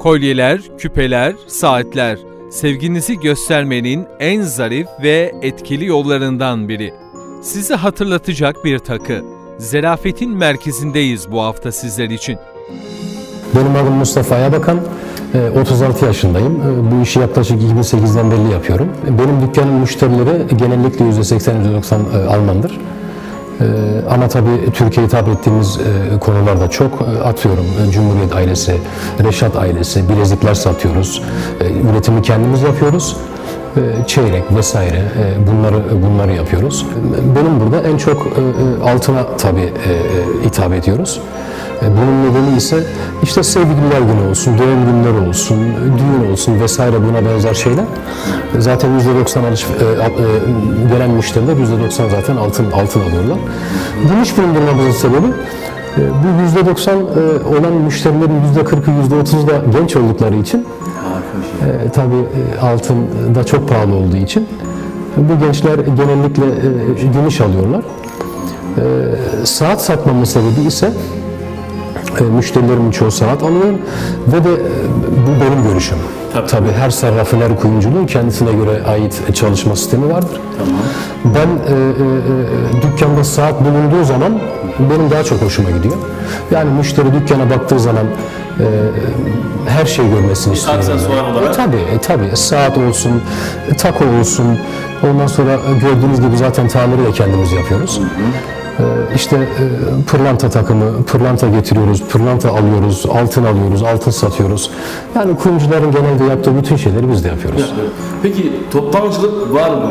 Kolyeler, küpeler, saatler sevginizi göstermenin en zarif ve etkili yollarından biri. Sizi hatırlatacak bir takı. Zerafetin merkezindeyiz bu hafta sizler için. Benim adım Mustafa Ayabakan. Ee, 36 yaşındayım. Ee, Bu işi yaklaşık 2008'den beri yapıyorum. Benim dükkanın müşterileri genellikle %80-%90 e, Almandır. Ee, Ama tabii Türkiye'ye hitap ettiğimiz e, konular da çok. E, Atıyorum e, Cumhuriyet ailesi, Reşat ailesi, bilezikler satıyoruz. E, Üretimi kendimiz yapıyoruz. Çeyrek vesaire e, bunları bunları yapıyoruz. Benim burada en çok altına tabii hitap ediyoruz. E, Bunun nedeni ise işte sevgililer günü olsun, doğum günleri olsun, düğün olsun vesaire buna benzer şeyler. E, Zaten %90 alış, e, gelen müşteriler %90 zaten altın altın alıyorlar. Gümüş bulundurmamızın sebebi bu %90 e, olan müşterilerin %40'ı %30'u da genç oldukları için e, tabii altın da çok pahalı olduğu için bu gençler genellikle e, gümüş alıyorlar. E, saat satmamın sebebi ise e, müşterilerimin çoğu saat alıyor ve de e, bu benim görüşüm. Tabii. her sarrafiner kuyumculuğun kendisine göre ait çalışma sistemi vardır. Ben e, e, e, dükkanda saat bulunduğu zaman benim daha çok hoşuma gidiyor. Yani müşteri dükkana baktığı zaman e, her şey görmesini istiyorum. Aksesuar olarak? E, tabii, e, tabii. Saat olsun, taco olsun. Ondan sonra gördüğünüz gibi zaten tamiri de kendimiz yapıyoruz. Ee, İşte e, pırlanta takımı, pırlanta getiriyoruz, pırlanta alıyoruz, altın alıyoruz, altın satıyoruz. Yani kuyumcuların genelde yaptığı bütün şeyleri biz de yapıyoruz. Peki toptancılık var mı?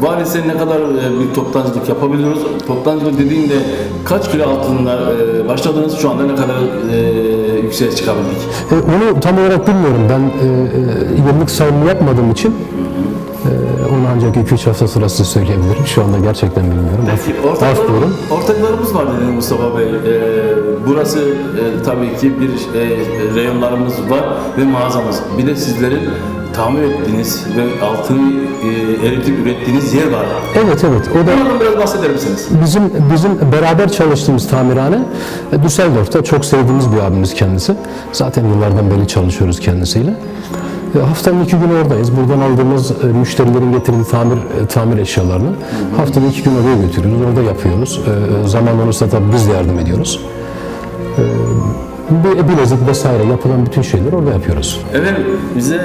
Var ise ne kadar e, bir toptancılık yapabiliyoruz? Toptancılık dediğinde kaç kilo altında e, başladınız şu anda ne kadar yükseğe çıkabildik? Onu tam olarak bilmiyorum. Ben yıllık sayımı yapmadığım için onu ancak 2-3 hafta sırası söyleyebilirim. Şu anda gerçekten bilmiyorum. Peki Af- af ortaklar, buyurun. ortaklarımız var dedi Mustafa Bey. E, burası e, tabii ki bir e, reyonlarımız var ve mağazamız. Bir de sizlerin tamir ettiğiniz ve altın e, eritip ürettiğiniz yer var. Evet evet. O da Bunlardan biraz bahseder misiniz? Bizim bizim beraber çalıştığımız tamirhane e, Düsseldorf'ta çok sevdiğimiz bir abimiz kendisi. Zaten yıllardan beri çalışıyoruz kendisiyle. E, Haftanın iki günü oradayız. Buradan aldığımız e, müşterilerin getirdiği tamir e, tamir eşyalarını haftada iki gün oraya götürüyoruz. Orada yapıyoruz. Zaman olursa tabii biz de yardım ediyoruz. E, bilezik vesaire yapılan bütün şeyleri orada yapıyoruz. Efendim bize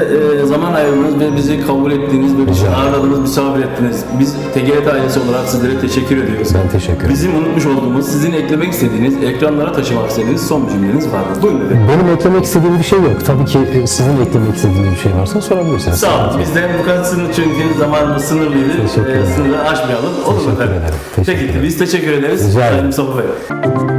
e, zaman ayırdınız ve bizi kabul ettiğiniz bizi Rica ağırladınız, misafir ettiniz. Biz TGRT ailesi olarak sizlere teşekkür ediyoruz. Ben teşekkür ederim. Bizim unutmuş olduğumuz, sizin eklemek istediğiniz, ekranlara taşımak istediğiniz son cümleniz var mı? Buyurun efendim. Benim eklemek istediğim bir şey yok. Tabii ki e, sizin eklemek istediğiniz bir şey varsa sorabilirsiniz. Sağ olun. Bizden bu kadar sınır çünkü zamanımız sınırlıydı. Teşekkür E, ederim. sınırı aşmayalım. Olur mu Teşekkür efendim? ederim. Teşekkür Peki ederim. biz teşekkür ederiz. Rica ederim. Bey.